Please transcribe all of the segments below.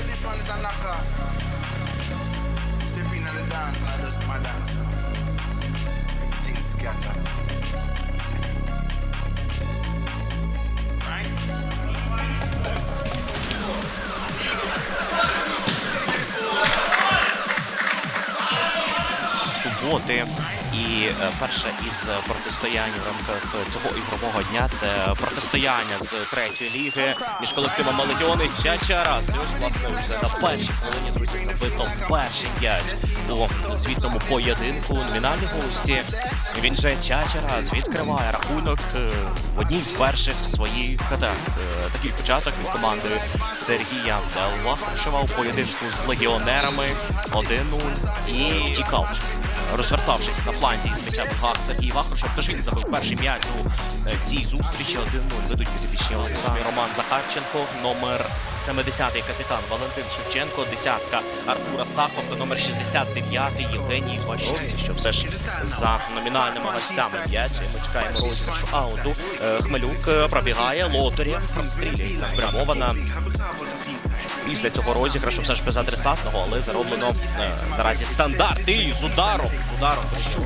is a knocker. Step in on the dance and I just my dance. Суботи. І е, перше із протистоянь в рамках цього ігрового дня це протистояння з третьої ліги між колективами Легіони Чачарас. І ось власне вже на першій хвилині друзі забито перший м'яч у звітному поєдинку. Номінальні гості. Він же Чачарас відкриває рахунок е, в одній з перших своїх атак. Е, Такий початок від команди Сергія Вахрушева у поєдинку з легіонерами 1-0 і втікав розвертавшись на фланзі із м'яча в ногах Сергій. Тож він забив перший м'яч у е, цій зустрічі. 1-0 ведуть підопічні Олександр Роман Захарченко, номер 70-й капітан Валентин Шевченко, десятка Артура Стахов та номер 69-й Євгеній Ващиці, що все ж за номінальними гостями м'яч. Ми чекаємо розіграшу ауту. Е, Хмелюк е, пробігає, Лотарєв прострілюється спрямована після цього розіграшу все ж без адресатного, але зароблено е, наразі стандарт. І з ударом, з ударом що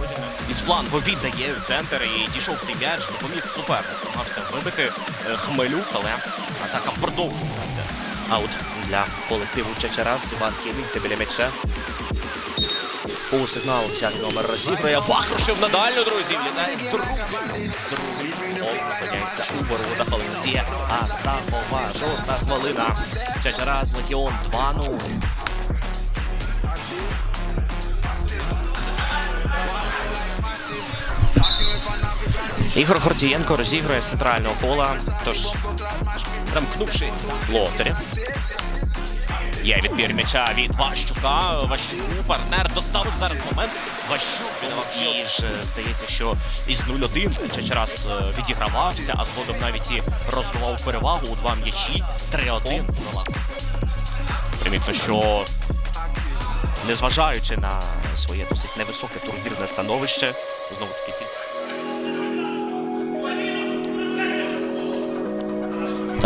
із флангу віддає у центр і дійшов цей м'яч, допоміг супернику. Намагався вибити е, Хмелюк, але атака продовжувалася. Аут для колективу Чачарас. Іван Кіліця біля м'яча. По сигналу взяти номер розіграє. Вахрушев на дальню, друзі. Другий. Другий. Опиняється у воротах Олексія Астахова. Шоста хвилина. Чачарас Легіон 2-0. Ігор Гордієнко розігрує з центрального пола. Тож, замкнувши лотаря. Є відбір м'яча від Ващука. Ващуку партнер доставив зараз момент. Ващук і ж е, здається, що із 0-1 Чачарас е, відігравався, а згодом навіть і розвивав перевагу у два м'ячі. 3-1. Примітно, що незважаючи на своє досить невисоке турнірне становище, знову таки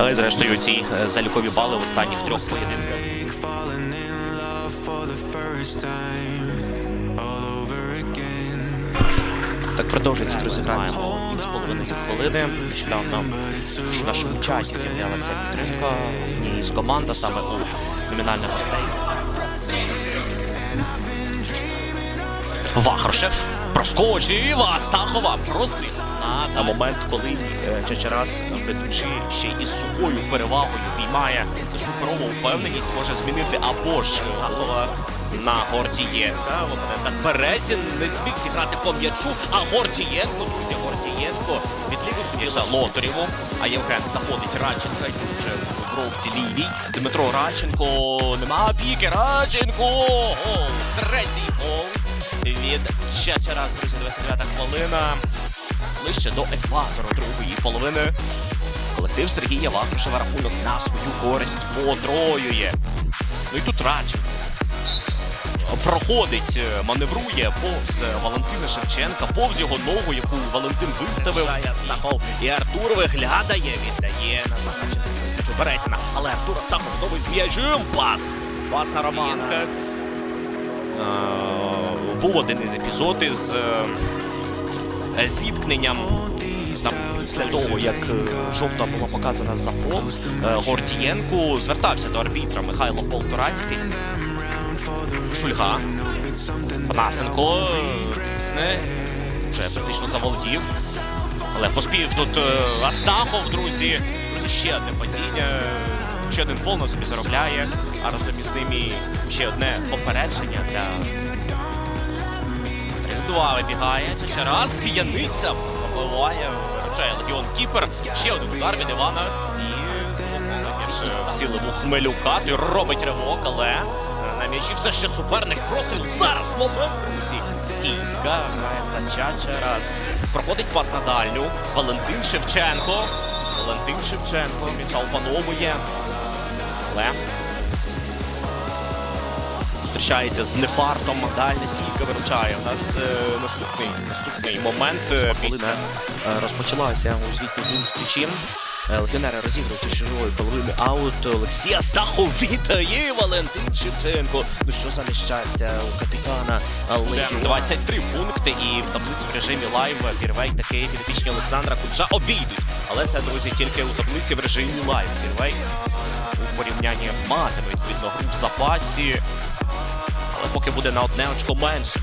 Та й зрештою ці е, залікові бали в останніх трьох поєдинках. Так продовжується друзі граємо з половиною хвилини. Нещодавно в нашому чаті з'являлася підтримка однієї з команд, а саме у номінальних гостей. Вахрушев проскочив, а Стахова простріл. На момент, коли е, Чачарас, ведучи ще із сухою перевагою, піймає суперову впевненість, може змінити або ж Стахова на Гордієнка. Так Березін не зміг зіграти по м'ячу, а Гордієнко, друзі, Гордієнко собі за Лотарєву. А Євген знаходить Радченка і вже в бровці лівій. Дмитро Радченко. Нема піки. Радченко! Гол! Третій гол від Чачарас, друзі, 29 хвилина. Ближче до екватору другої половини. Колектив Сергія Вахрушева рахунок на свою користь потроює. Ну і тут Радченко проходить, е, маневрує повз Валентина Шевченка, повз його ногу, яку Валентин виставив. Стахов і Артур виглядає, віддає на Захарченка. Березіна, але Артур Стахов знову з. Пас. Пас на Романка. Е, Був один із епізод із е, зіткненням. Там після того, як е, жовта була показана за фол, е, Гордієнку звертався до арбітра Михайло Полторацький. Шульга. Панасенко. Тисне. Вже практично заволодів. Але поспів тут е, Астахов, друзі. Друзі, ще одне падіння. Ще один фол собі заробляє. А разом із ним і ще одне попередження для. 3-2 вибігає. Ще раз. Кияниця пробиває. Виручає Легіон Кіпер. Ще один удар від Івана. І більше вцілив у Хмелюка. Той робить ривок, але е, на м'ячі все ще суперник. Простріл. Зараз момент, друзі. Стійка грає. Раз. Проходить пас на дальню. Валентин Шевченко. Валентин Шевченко. М'яча опановує. Але зустрічається з нефартом. Дальня стійка виручає. У нас е, наступний, наступний момент. е, Після е, розпочалася у звітній зустрічі. Е, Легіонери розігрують чужої половини аут. Олексія Стахов віддає Валентин Шевченко. Ну що за нещастя у капітана Легіонера. 23 пункти і в таблиці в режимі лайв Пірвей таки підопічні Олександра Куджа обійдуть. Але це, друзі, тільки у таблиці в режимі лайв. Пірвей у порівнянні матиме відповідно гру в запасі. Але поки буде на одне очко менше.